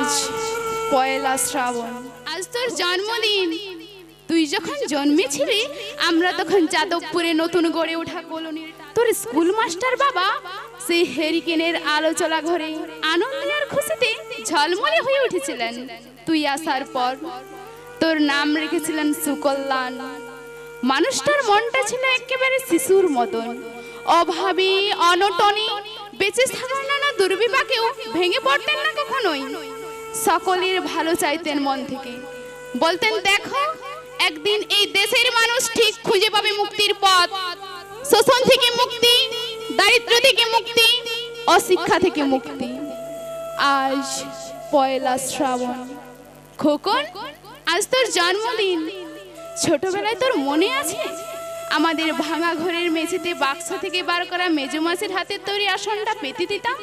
আজ পয়লা শ্রাবণ। আজ তোর জন্মদিন। তুই যখন জন্মেছিলি, আমরা তখন যাদবপুরে নতুন গড়ে ওঠা কলোনির তোর স্কুল মাস্টার বাবা, সেই হেরিকেনের আলো চলা ঘরে আনন্দের খুশিতে ঝলমলে হয়ে উঠেছিলেন। তুই আসার পর তোর নাম রেখেছিলেন সুকল্যাণ। মানুষটার মনটা ছিল একেবারে শিশুর মতন। অভাবী, অনটনে, বেঁচে থাকার নানা দুর্বিপাকেও ভেঙে পড়তেন না কখনোই। সকলের ভালো চাইতেন মন থেকে। বলতেন, দেখো, একদিন এই দেশের মানুষ ঠিক খুঁজে পাবে মুক্তির পথ। শোষণ থেকে মুক্তি, দারিদ্র থেকে মুক্তি, অশিক্ষা থেকে মুক্তি। আজ পয়লা শ্রাবণ। খোকন, আজ তোর জন্মদিন। ছোটবেলায় তোর মনে আছে? আমাদের ভাঙা ঘরের মেঝেতে বাক্স থেকে বার করা মেজো মাছের হাতের তৈরি আসনটা পেতে দিতাম?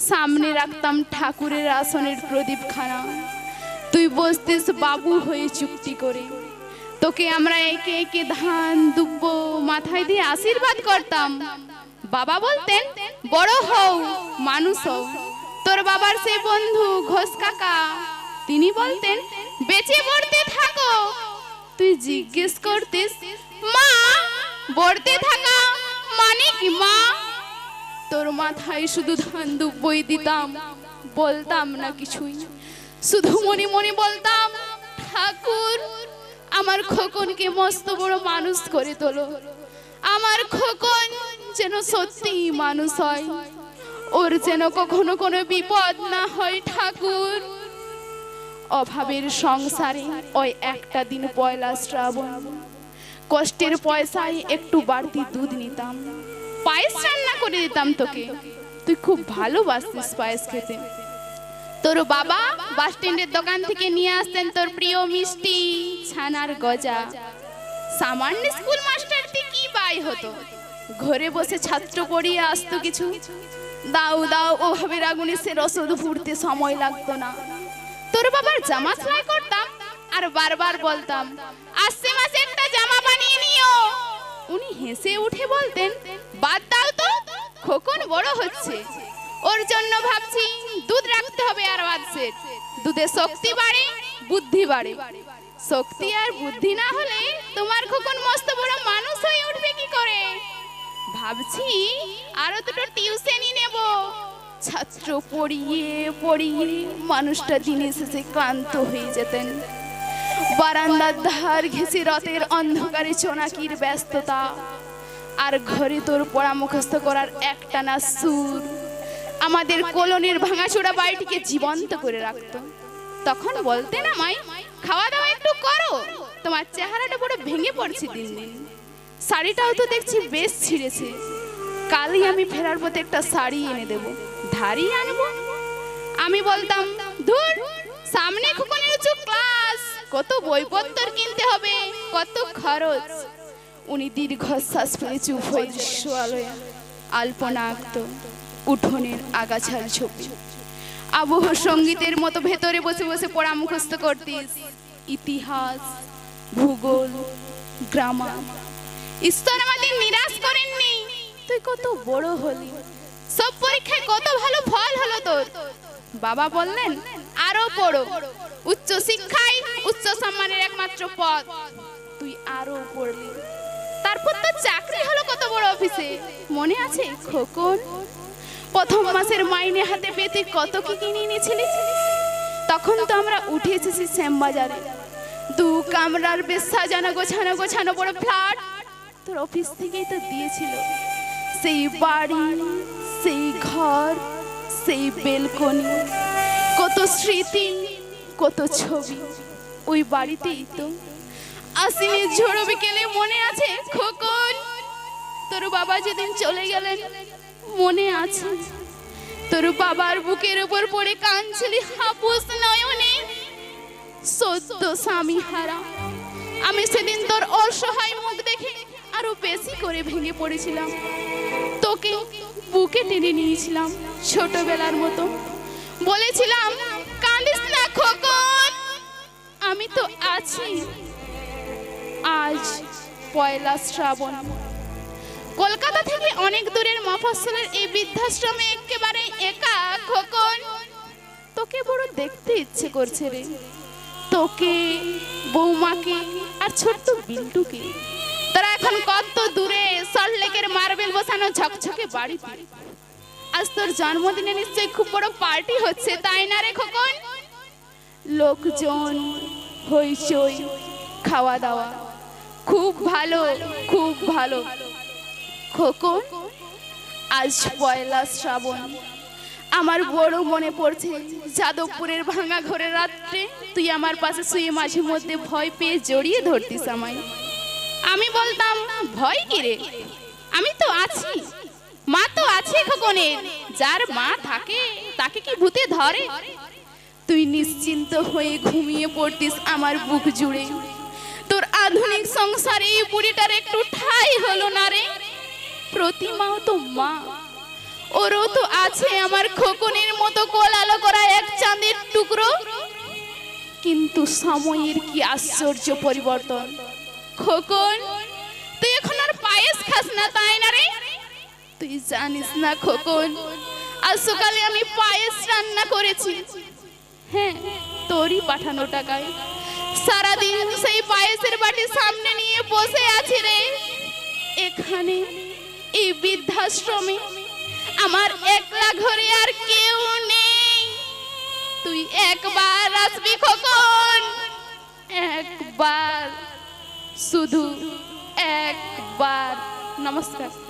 সামনে রাখতাম ঠাকুরের আসনের প্রদীপখানা। তুই বসতিস বাবু হয়ে চুক্তি করে। তোকে আমরা একে একে ধান, দুব্ব, মাথায় দিয়ে আশীর্বাদ করতাম। বাবা বলতেন, বড় হও, মানুষ হও। তোর বাবার সে বন্ধু ঘোষ কাকা। তিনি বলতেন, বেঁচে পড়তে থাকো। তুই জিজ্ঞেস করতিস, মা বড়তে থাকা মানে কি, মা? তোর মাথায় শুধু ধান দুব্বই দিতাম, বলতাম না কিছুই। শুধু মনে মনে বলতাম, ঠাকুর, আমার খোকনকে মস্ত বড় মানুষ করে তোলো। আমার খোকন যেন সত্যি মানুষ হয়। ওর যেন কখনো কোনো বিপদ না হয়, ঠাকুর। অভাবের সংসারে ওই একটা দিন পয়লা শ্রাবণ। কষ্টের পয়সায় একটু বাড়তি দুধ নিতাম। পায়েস রান্না করে দিতাম তোকে। তুই খুব ভালোবাসতিস পায়েস খেতে। তোর বাবা বাস স্ট্যান্ডের দোকান থেকে নিয়ে আসতেন তোর প্রিয় মিষ্টি ছানার গজা। সামান্য স্কুল মাস্টার কি বাই হতো? ঘরে বসে ছাত্র পড়িয়ে আসতো কিছু। দাও দাও, ওভাবে আগুনে সে রসদ ফুটতে সময় লাগতো না। তোর বাবার জামা সেলাই করতাম আর বারবার বলতাম, আসছে মাসে একটা জামা বানিয়ে নিও। উনি হেসে উঠে বলতেন বাদ দাও তো, খোকন বড় হচ্ছে। ওর জন্য ভাবছি দুধ রাখতে হবে আর বাদছে দুধে শক্তি বাড়ে, বুদ্ধি বাড়ে। শক্তি আর বুদ্ধি না হলে তোমার খোকন মস্ত বড় মানুষ হয়ে উঠবে কি করে? ভাবছি আরও দুটো টিউশনই নেব। ছাত্র পড়িয়ে পড়িয়ে মানুষটা দিনে শেষে ক্লান্ত হয়ে যেতেন। বারান্দার ধার ঘেঁষে রথের অন্ধকারে চোনাকির ব্যস্ততা। আর ঘরে তোর পড়া মুখস্থ করার একটানা সুর। আমাদের কলোনির ভাঙাচোরা বাড়িটিকে জীবন্ত করে রাখতো। তখন বলতে না মাই খাওয়া দাওয়া একটু করো। তোমার চেহারাটা পুরো ভেঙে পড়ছে দিন দিন। শাড়িটাও তো দেখছি বেশ ছিঁড়েছে। কালই আমি ফেরার পথে একটা শাড়ি এনে দেব। ধারি আনব? আমি বলতাম, ধুর, সামনে খুকুনের উঁচু ক্লাস কত বইপত্তর কিনতে হবে, কত খরচ। উনি দীর্ঘশ্বাস ফেলে চুপ হয়ে দৃশ্য আলোয় আলপনা আঁকত উঠোনের আগাছার ছবি। আবহ সঙ্গীতের মতো ভেতরে বসে বসে পড়া মুখস্থ করতিস। ইতিহাস ভূগোল গ্রামার। ঈশ্বর আমাদের নিরাশ করেননি। তুই কত বড় হলি। সব পরীক্ষায় কত ভালো ফল হলো তোর। বাবা বললেন আরও পড়ো। উচ্চ শিক্ষায় উচ্চ সম্মানের একমাত্র পথ। তুই আরও পড়লি। তারপর তো চাকরি হলো কত বড় অফিসে। মনে আছে? খোকন? প্রথম মাসের মাইনে হাতে পেতে কত কি কিনে এনেছিলি? তখন তো আমরা উঠে এসেছি শ্যামবাজারে। দু কামরার বেশ সাজানো গোছানো গোছানো বড় ফ্ল্যাট। তোর অফিস থেকেই তো দিয়েছিল। সেই বাড়ি, সেই ঘর, সেই বেলকনি, কত স্মৃতি, কত ছবি। ওই বাড়িতেই তো আসিনি ঝোড়ো বিকেলে মনে তোর বাবা যেদিন চলে গেলেন, মনে আছে? তোর বাবার বুকের উপর পড়ে কাঁদছিলি হাপুস নয়নে। সদ্য স্বামী হারা। আমি সেদিন তোর অসহায় মুখ দেখে আরও বেশি করে ভেঙে পড়েছিলাম। তোকে বুকে টেনে নিয়েছিলাম ছোটবেলার মতো। বলেছিলাম, কাঁদিস না খোকন। আমি তো আছি আজ পয়লা শ্রাবণ। কলকাতা থেকে অনেক দূরের মফস্বলের এই বৃদ্ধাশ্রমে একেবারে একা, খোকন। তোকে বড় দেখতে ইচ্ছে করছে রে। তোকে, বৌমাকে আর ছোট্ট বিল্টুকে তারা এখন কত দূরে সল্টলেকের মার্বেল বসানো ঝকঝকে বাড়িতে। আজ তোর জন্মদিনে নিশ্চয়ই খুব বড় পার্টি হচ্ছে, তাই না রে খোকন? লোকজন হইচই খাওয়া দাওয়া। খুব ভালো খুব ভালো। খোকন, আজ পয়লা শ্রাবণ। আমার বড় মনে পড়ছে যাদবপুরের ভাঙা ঘরের রাত্রে তুই আমার পাশে শুয়ে মাঝে মধ্যে ভয় পেয়ে জড়িয়ে ধরতিস আমায়। আমি বলতাম, ভয় কি রে? আমি তো আছি। মা তো আছে খোকনের যার মা থাকে তাকে কি ভূতে ধরে? তুই নিশ্চিন্ত হয়ে ঘুমিয়ে পড়তিস আমার বুক জুড়ে। তোর আধুনিক সংসারে এই বুড়িটার একটু ঠাই হলো না রে? প্রতিমাও তো মা। ওরও তো আছে আমার খোকনের মতো কোলালো করা এক চাঁদের টুকরো। কিন্তু সময়ের কি আশ্চর্য পরিবর্তন। খোকন, তুই এখন আর পায়েস খাস না, তাই না রে? তুই জানিস না খোকন আজ সকালে আমি পায়েস রান্না করেছি। হ্যাঁ তোরই পাঠানো টাকায়। সারাদিন সেই পায়েসের বাটি সামনে নিয়ে বসে আছি রে। এখানে এই বৃদ্ধাশ্রমে আমার একলা ঘরে আর কেউ নেই। তুই একবার আসবি খোকন, একবার, শুধু একবার। নমস্কার।